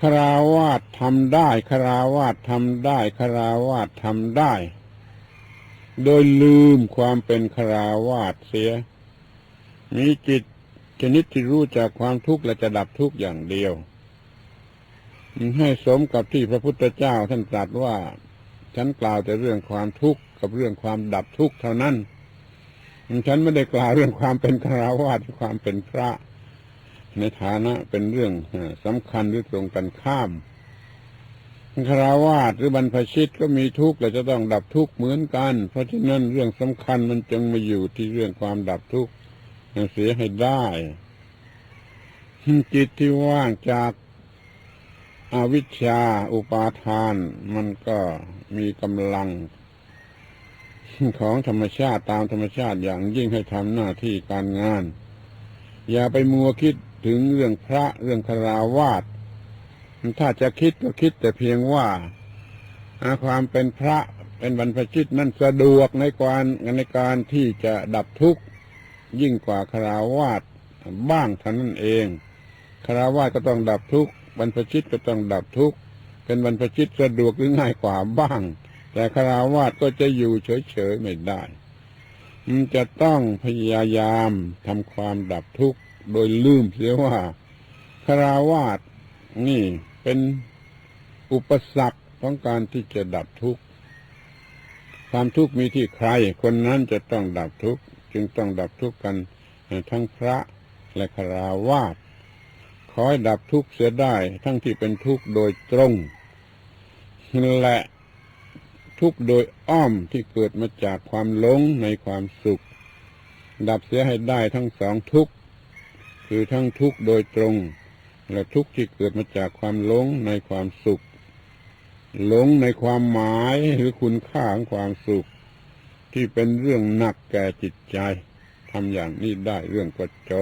คาราวาสทำได้คาราวาสทำได้คาราวาสทำได้ โดยลืมความเป็นคาราวาสเสีย มีจิตชนิดที่รู้จากความทุกข์และจะดับทุกข์อย่างเดียวให้สมกับที่พระพุทธเจ้าท่านตรัสว่า ฉันกล่าวแต่เรื่องความทุกข์กับเรื่องความดับทุกข์เท่านั้น ฉันไม่ได้กล่าวเรื่องความเป็นคาราวาสความเป็นพระ ในฐานะเป็นเรื่องสำคัญหรือตรงกันข้ามคราวาสหรือบรรพชิตก็มีทุกข์และจะต้องดับทุกข์เหมือนกัน เพราะฉะนั้นเรื่องสำคัญมันจึงมาอยู่ที่เรื่องความดับทุกข์เสียให้ได้จิตที่ว่างจากอาวิชชาอุปาทาน มันก็มีกำลัง ของธรรมชาติตามธรรมชาติอย่างยิ่งให้ทำหน้าที่การงาน อย่าไปมัวคิด ถึงเรื่องพระเรื่องคาราวาสถ้าจะคิดก็คิดแต่เพียงว่าความเป็นพระเป็นบรรพชิตนั้นสะดวกในการในการที่จะดับทุกข์ยิ่งกว่าคาราวาสบ้างเท่านั้นเองคาราวาสก็ต้องดับทุกข์บรรพชิตก็ต้องดับทุกข์เป็นบรรพชิตสะดวกหรือง่ายกว่าบ้าง แต่คาราวาสก็จะอยู่เฉยๆไม่ได้ จะต้องพยายามทำความดับทุกข์โดยลืมเสียว่าคาราวาสนี่เป็นอุปสรรคของการที่จะดับทุกข์ความทุกข์มีที่ใคร คนนั้นจะต้องดับทุกข์จึงต้องดับทุกข์กันทั้งพระและคาราวาสขอให้ดับทุกข์เสียได้ ทั้งที่เป็นทุกข์โดยตรงและ ทุกข์โดยอ้อมที่เกิดมาจากความหลงในความสุข ดับเสียให้ได้ทั้งสองทุกข์คือทั้งทุกข์โดยตรง และทุกข์ที่เกิดมาจากความหลงในความสุข หลงในความหมายหรือคุณค่าของความสุข ที่เป็นเรื่องหนักแก่จิตใจทำอย่างนี้ได้เรื่องก็จบ